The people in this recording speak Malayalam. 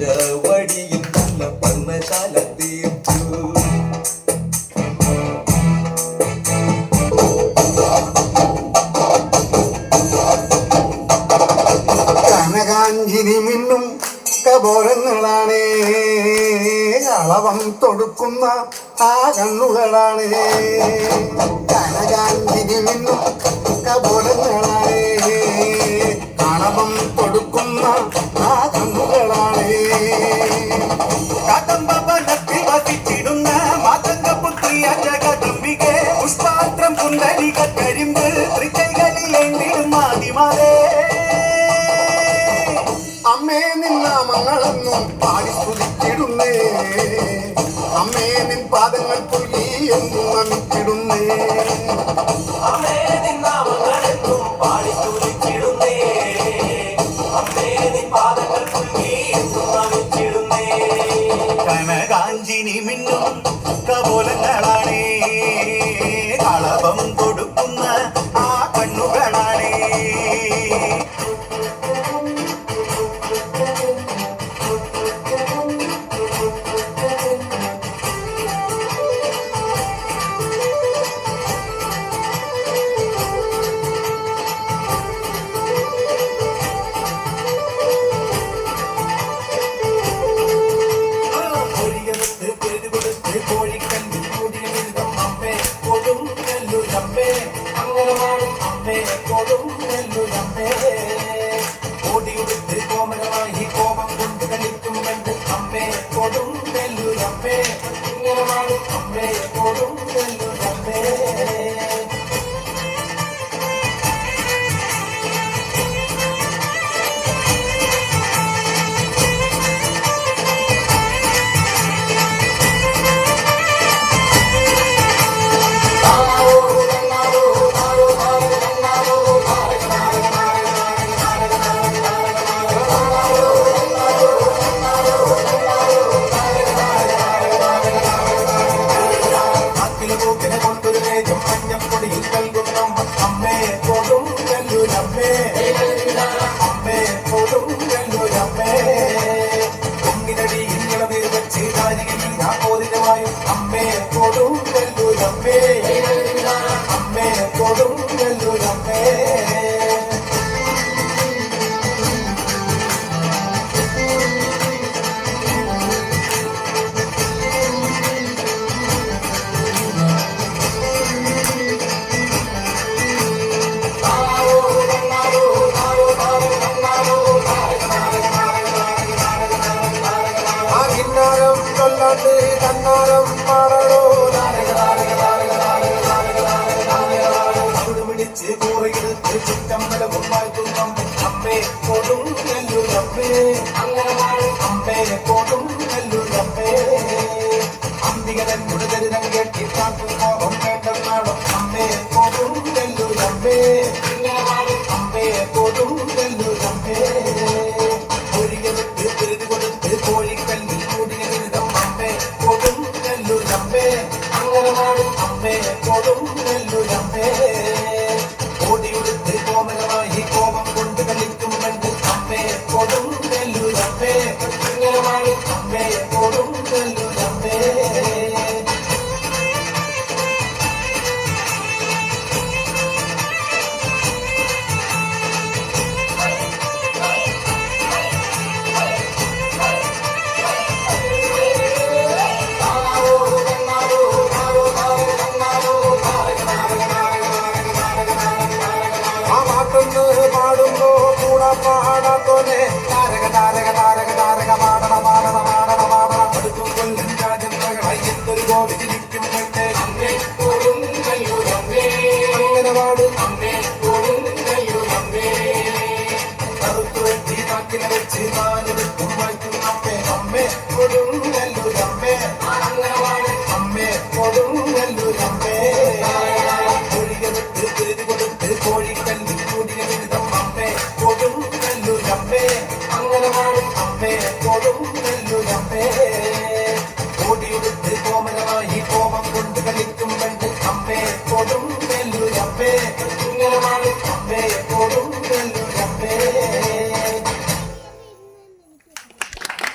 പഞ്ചവടിയും നല്ല പന്നശാല തീർത്തു കനകാഞ്ചിനി മിന്നും കബോരങ്ങളാണേ അളവം തൊടുക്കുന്ന ആ കണ്ണുകളാണ്. കനകാഞ്ചിനി മിന്നും കബോരങ്ങളാണേ അളവം തൊടുക്കുന്ന அதிக கரிம்பு திருச்சைகளில் അമ്മേ നിന്നാമങ്ങളെന്നും പാടി സ്തുതിച്ചിടുന്നേ. അമ്മേ നിൻ പാദങ്ങൾ പൊള്ളി എന്നും നമിച്ചിടുന്നേ. കാഞ്ചിനി മിന്നും കപോലങ്ങളാണേ. കളപം you can ചുറ്റമ്പലവും വാഴ്ത്തുന്നു അമ്മേ കൊടുങ്ങല്ലൂരമ്മേ. അങ്ങനെ കൊടും നെല്ലൂരമ്മേ കൊടും നെല്ലൂരമ്മേ കൊടും നെല്ലൂർ கொண்டே. ஓடியெடுத்து கோமலமாகி கோபம் கொண்டு கழிக்கும் கண்டு அம்மே போதும் நெல்லு அம்மே